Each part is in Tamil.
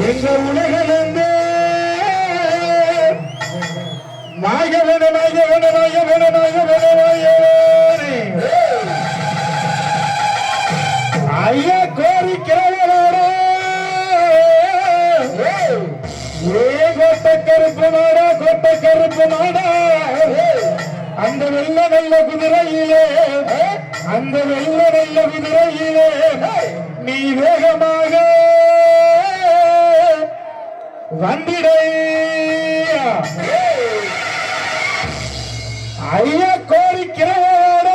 எங்க உலகளந்து நாயகன நாயகன நாயகன நாயகன நாயகனே. ஐயா கோரிக்கிறவரோட. ஏ கோட்டை கருப்பு நாடா கோட்டை கருப்பு நாடா அந்த வெள்ள நல்ல குதிரையிலே அந்த வெள்ள நல்ல குதிரையிலே நீ வேகமா வந்திடையா ஐயா கோரிக்கிறவோட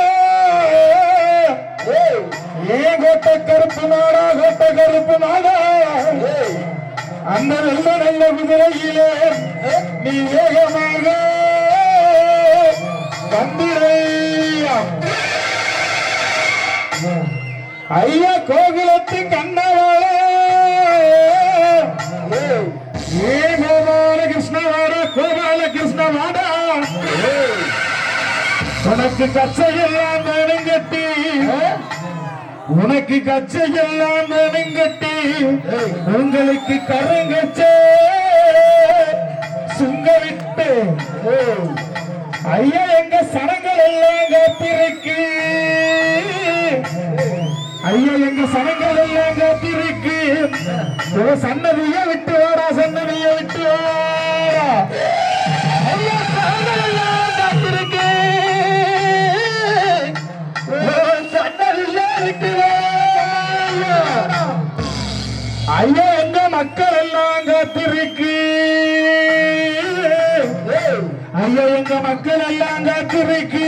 ஏன் கோட்டை கருப்பு நாடா கொட்ட கருப்பு நாடா. அந்த நல்ல நல்ல குதிரையிலே நீ வேகமாக வந்திடையா ஐயா கோகுலத்து கண்ணா உனக்கு கச்சையெல்லாம் வேணுங்கட்டி உனக்கு கச்சையெல்லாம் வேணுங்கட்டி உங்களுக்கு கருங்கச்சே சுங்க விட்டு. ஐயா எங்க சடங்கள் எல்லாம் காத்திருக்கு. ஐயா எங்க சடங்கள் எல்லாம் காத்திருக்கு. சன்னதியா ஐயா மக்கள் எல்லாம் காத்திருக்கு.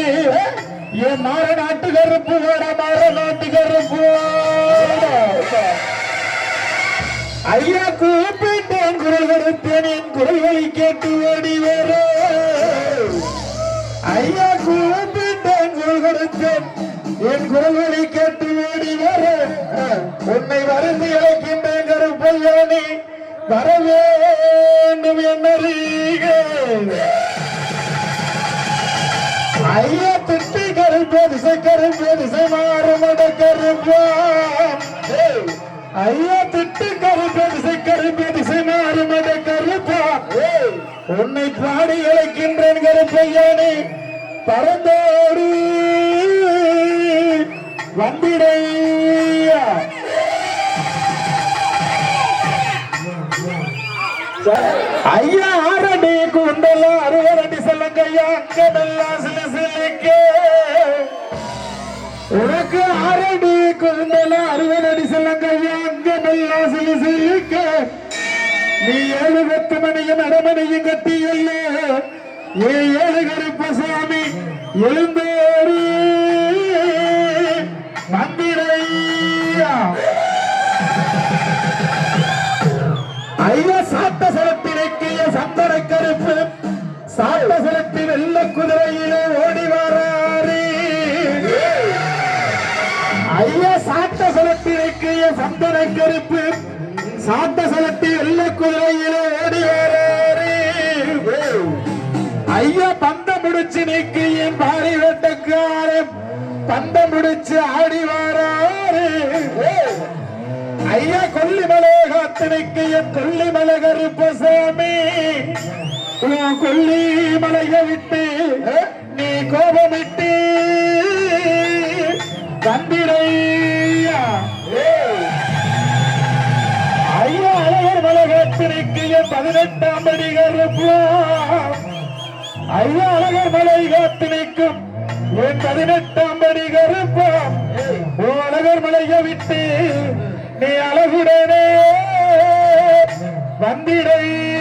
என் மாற நாட்டு கருப்பு ஓட மாற நாட்டு கருப்பு ஐயா கூப்பிட்டேன் குரல் கொடுத்தேன் என் குரல்களை கேட்டு ஓடி வர. ஐயா கூப்பிட்டேன் குரல் கொடுத்தேன் என் குரல்களை கேட்டு ஓடி வர. உன்னை வருந்தி இழைக்கின்றேன் கருப்பையானே வர வேண்டும் என்னறீக ஐயா திட்டி கருப்பு திசை கருப்பு திசை மாறுமட கருப்பாம் ஐயா திட்டு கருப்பு திசை கருப்பு திசை மாறுமட கருப்பா உன்னை பாடி அழைக்கின்றேன் கருப்பையானே பறந்தோடு வந்திடையா ஐயா ஆரடி குண்டலம் அறுவரடி கையா அங்கமெல்லாம் சிலு சிலுக்கே. உனக்கு ஆரடி அறுபது அடி செல்லங்கையா அங்கமெல்லாம் சிலு சிலிக்க. நீ ஏழு பத்து மணியும் அரைமணியும் கட்டியுள்ள ஏ ஏழு கருப்பசாமி எழுந்தோடு. வந்து கருப்பு. சாத்த சலத்தி வெள்ள குதிரையில ஓடி ஐயா பந்த முடிச்சு நீக்கு என் பாரி வெட்டக்காரன் பந்த முடிச்சு ஆடி வாராரு ஐயா கொல்லிமலை காத்திரைக்கு என் கொல்லிமலை கருப்பசாமி உன் கொல்லிமலையை விட்டு நீ கோபமிட்டு தந்திரை காத்திரைக்கு பதினெட்டாம் படி ஐயா அழகர் மலை காத்து நிற்கும். என் பதினெட்டாம் படி கருப்பம் ஓ அழகர் மலையை விட்டு நீ அழகுடனே வந்திடையா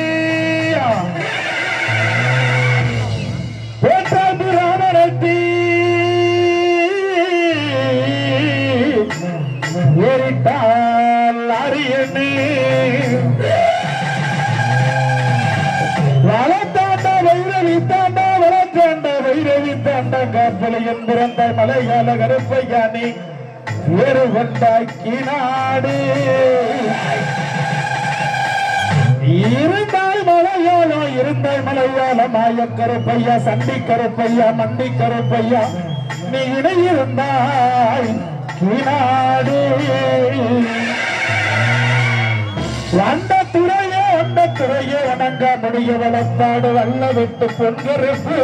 வைரவி தாண்டா வளர்த்தாண்டா வைரவி தாண்டா காப்பலையன் பிறந்த மலையாள கருப்பையானி வேறு கொண்டாக்கி நாடு இருந்தால் மலையாளம் இருந்தால் மலையாளம் மாய கருப்பையா சண்டி கருப்பையா மண்டி கருப்பையா நீ இணையிருந்தாய் கீழாடு வந்த துறை வந்த வணங்க முடிய வளர்த்தாடு வல்ல விட்டு பொன்கருப்பு.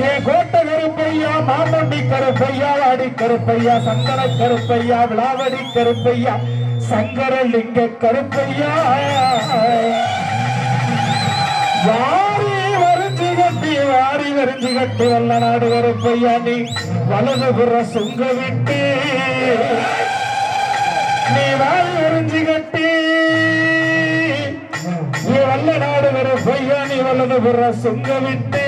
ஏ கோட்ட கருப்பையா மாமண்டி கருப்பையா வாடி கருப்பையா சங்கர கருப்பையா விளாவடி கருப்பையா சங்கரலிங்க கருப்பையா. வாரி வரிஞ்சு கட்டி வாரி வரிஞ்சு கட்டி வல்ல நாடு கருப்பையா நீ வலதுபுற சுங்க விட்டு. நீ சுங்க விட்டு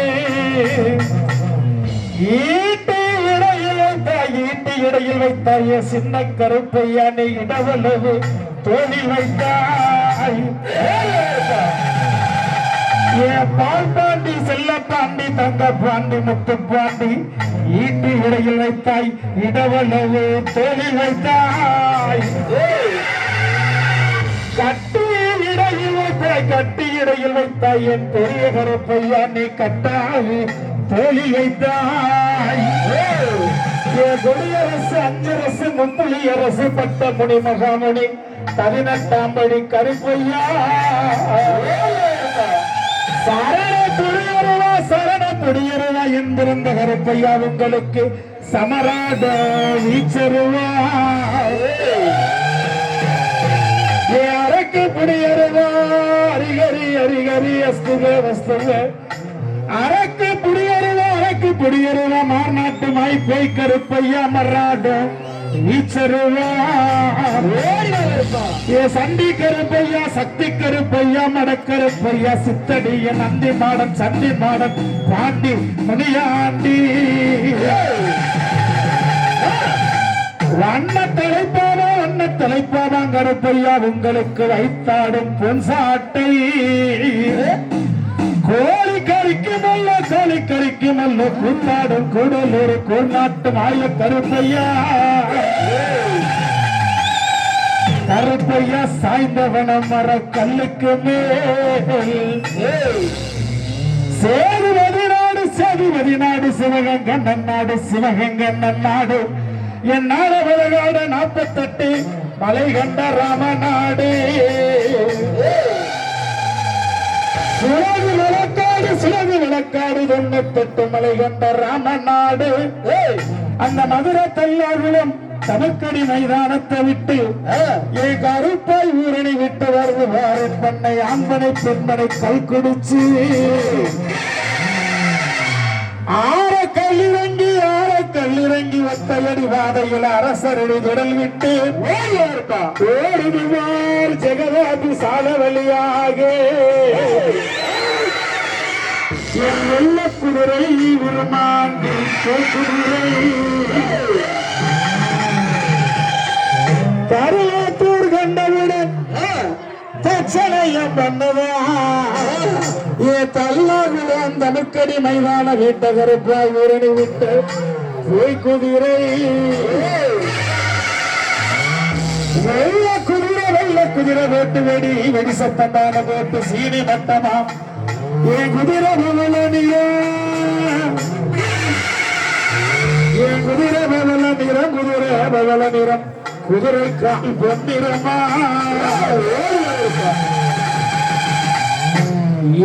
ஈட்டி இடையில் வைத்தாய் ஈட்டி இடையில் வைத்தாய் என் சின்ன கருப்பையா நீ இடவளவு தோழி வைத்தாய். என் பால் பாண்டி செல்ல பாண்டி தங்க பாண்டி முத்து பாண்டி ஈட்டி இடையில் வைத்தாய் இடவளவு தோழி வைத்தாய். இடையில் கட்டி இடையில் வைத்தாய். என் பெரிய கரப்பையா நீ கட்டாது தோழி வைத்தாய் கொடியரசு அஞ்சரசு முப்புலி அரசு பட்ட முனி மகாமுனி பதினெட்டாம் படி கருப்பையா. சரண குடியருவா சரண குடியருவா என்றிருந்த கருப்பையா உங்களுக்கு சமராட வீச்சருவா. அரக்கு புடியருவா அரிகரி அரிகரி அஸ்துவே வஸ்துவே அரக்கு புடியருவா அரக்கு புடியருவா மார்நாட்டு மாய் போய் கருப்பையா மர்ராட ஏ சண்டி கருப்பையா சக்தி கருப்பையா மடக்கருப்பையா சித்தடிய நந்தி மாடம் சண்டி மாடம் பாண்டி மணியாண்டி. வண்ண தலைப்பா என்ன தலைப்பாதான் கருப்பையா உங்களுக்கு வைத்தாடும் பொன்சாட்டை கோழி கறிக்கு மல்ல கோழி கறிக்கு மல்ல கூத்தாடும் கூடலூர் கோநாட்டு மாய கருப்பையா. கருப்பையா சாய்ந்தவன மர கல்லுக்கு மேல். சேதுவதி நாடு சேதுவதி நாடு சிவகங்கண்ணன் நாடு சிவகங்கண்ணன் நாடு. என் நாடு நாற்பத்தெட்டு மலை கண்ட ராமநாடு. சுலகு விளக்காடு சுலகு விளக்காடு தொண்ணூத்தெட்டு மலை கண்ட ராமநாடு. அந்த மதுரை தல்லாகுளம் தமக்கடி மைதானத்தை விட்டு ஏ கருப்பாய் ஊரணி விட்டு வருவார் பண்ணை ஆண்பனை பெண்மனை கல் குடிச்சு. ஆ கல்லிறங்கி ஒத்தையடி வாதையில் அரசரடி தொடல் விட்டு ஓடுவார் ஜெகதாபி சால வழியாக என் வெள்ள குதிரை உருமாண்டி குதிரை கருவாத்தூர் கண்டவுடன் தச்சனையம் பண்ணவா? ஏ தல்லாகுலம் தனுக்கடி மைதான வீட்ட கருப்பாய் ஊரணி விட்டு குதிரை வெள்ள குதிரை வெள்ள குதிரை வேட்டு வெடி வெடி சத்தமான போட்டு சீனி மட்டமா என் குதிரை பவலனியா என் குதிரை பவல நிறம் குதிரை பவல நிறம் குதிரை கால் பொன்னிறமா.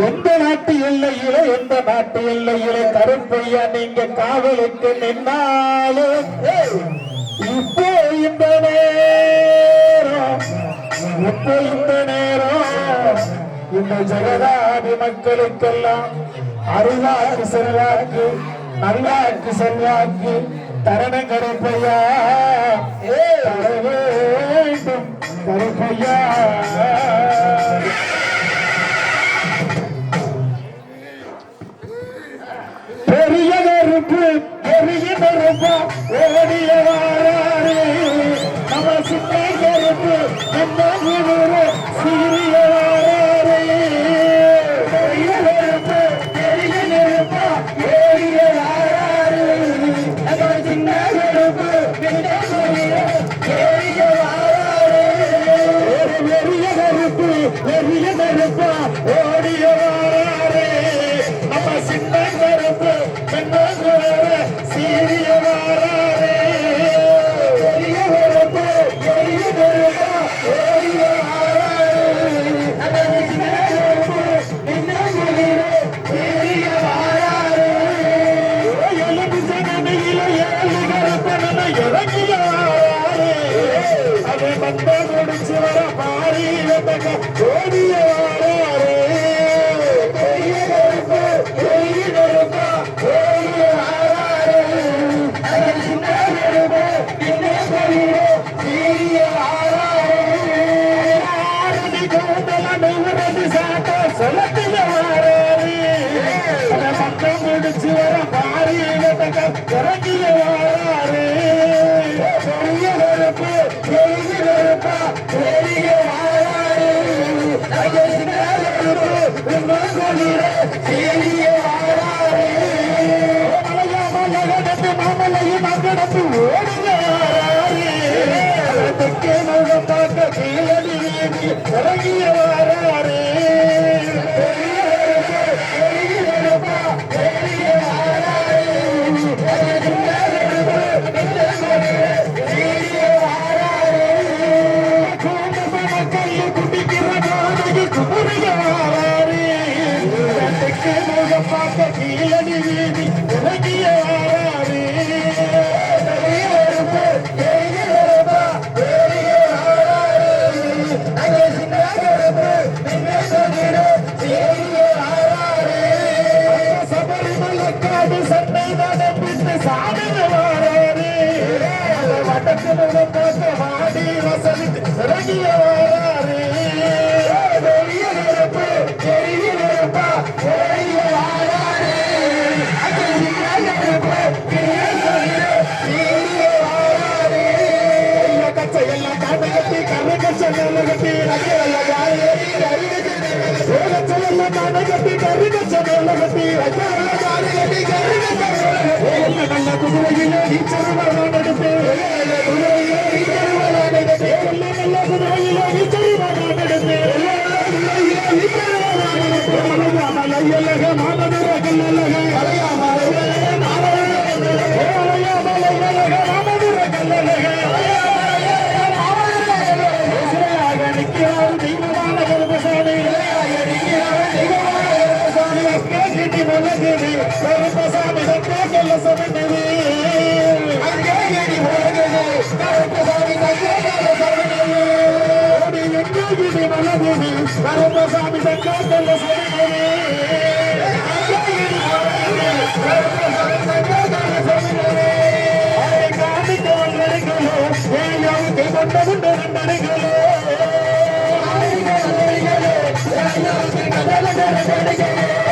எந்த நாட்டு எல்லையில எந்த நாட்டு எல்லையில கருப்பையா நீங்க காவலுக்கு நின்னாலும் இப்போ இந்த நேரம் இப்போ இந்த நேரம். இந்த ஜெகதாதி மக்களுக்கெல்லாம் அருளாக்கு செல்வாக்கு நல்லாக்கு செல்வாக்கு தரண கருப்பையா? தர வேண்டும் கருப்பையா? கருப்பா ஓடிய வாராரு நம்ம சின்ன கருப்பு என்ன வெட்டக்க இறங்கிய பெரிய கருப்பு பெரிய கருப்பா பெரிய வாராரே பெரிய சீரிய வாராரே மலையாமலகடத்து மாமலையும் அங்கடத்து ஓடுவாரே தெற்கே பார்க்க கீழே வீதி இறங்கிய வாராரே பார்க்க கீழடி வீதி இறங்கிய வாராரே வாடி இறங்கிய வாராரே பெரிய நெருப்பு பெரிய நெருப்பா பெரிய கருப்பசாமி சங்கத்தில் கட்டி தேடிய தாடி கால்களுக்கு எரிக்கலுக்கு செல்லணுமா வைத்த கால்களுக்கு எரிக்கவும் செல்லணுமா வைத்த கால்களுக்கு முன்னோக்கு செல்லணுமா கால்களுக்கு முன்னோக்கு செல்லணுமா வைத்த கால்களுக்கு பிச்சிப்பு செல்லணுமா வைத்த